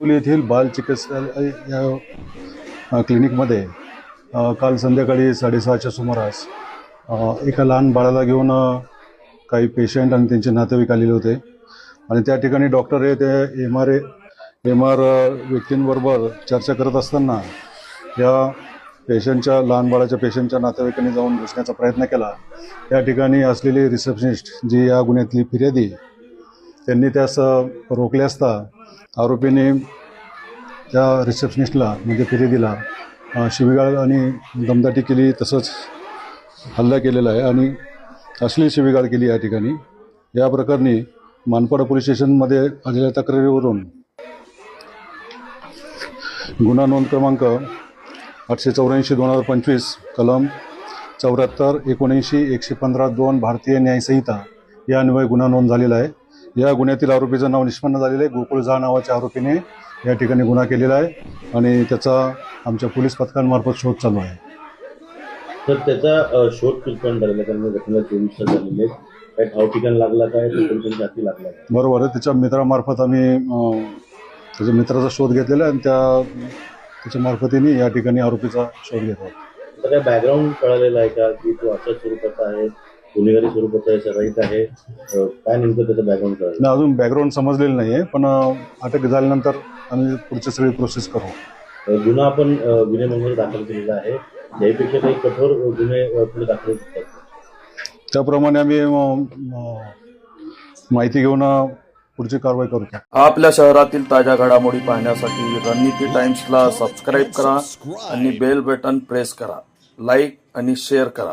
पुणे येथील बाल चिकित्सालय या क्लिनिकमध्ये काल संध्याकाळी साडेसहाच्या सुमारास एका लहान बाळाला घेऊन काही पेशंट आणि त्यांचे नातेवाईक आलेले होते. आणि त्या ठिकाणी डॉक्टर हे ते एम आर एम आर व्यक्तींबरोबर चर्चा करत असताना या पेशंटच्या लहान बाळाच्या पेशंटच्या नातेवाईकांनी जाऊन घुसण्याचा प्रयत्न केला. त्या ठिकाणी असलेली रिसेप्शनिस्ट जी या गुन्ह्यातली फिर्यादी त्यांनी त्यास रोखले असता आरोपीने त्या रिसेप्शनिस्टला म्हणजे फिर्यादीला दिला शिवीगाळ आणि दमदाटी केली तसंच हल्ला केलेला आहे आणि अश्लील शिवीगाळ केली या ठिकाणी. या प्रकरणी मानपाडा पोलीस स्टेशनमध्ये आलेल्या तक्रारीवरून गुन्हा नोंद क्रमांक आठशे चौऱ्याऐंशी दोन हजार पंचवीस कलम चौऱ्याहत्तर एकोणऐंशी एकशे पंधरा दोन भारतीय न्यायसंहिता या अन्वये गुन्हा नोंद झालेला आहे. या गुन्ह्यातील आरोपीचं नाव निष्पन्न झालेलं आहे. गोकुळ झा नावाच्या आरोपीने या ठिकाणी गुन्हा केलेला आहे आणि त्याचा आमच्या पोलीस पथकांमार्फत शोध चालू आहे. तर त्याचा शोध कितपर्यंत झालेला कारण घटनेला चोवीस तास झालेले आहेत. काय ठाव ठिकाण लागला काय तो पोलिसांच्या हाती लागला काय? बरोबर आहे. त्याच्या मित्रामार्फत आम्ही अं, त्याच्या मित्राचा शोध घेतलेला आहे आणि त्या त्याच्या मार्फतीने या ठिकाणी आरोपीचा शोध घेत आहोत आता काय बॅकग्राऊंड कळालेलं आहे का? की तो अशा स्वरूपाचा आहे गुन्हेगारी स्वरूपाचा आहे सराईत आहे. काय नेमकं त्याचं बॅकग्राऊंड कळालं? नाही अजून बॅकग्राऊंड समजलेलं नाही आहे पण अटक झाल्यानंतर आम्ही पुढची सगळी प्रोसेस करू. गुन्हा आपण गुन्हे नोंदणी दाखल केलेला आहे. यापेक्षा काही कठोर गुन्हे पुढे दाखल त्याप्रमाणे आम्ही माहिती घेऊन पुढची कारवाई करू. आपल्या शहरातील ताज्या घडामोडी पाहण्यासाठी रणनीती टाइम्सला सबस्क्राईब करा आणि बेल बटन प्रेस करा. लाईक आणि शेअर करा.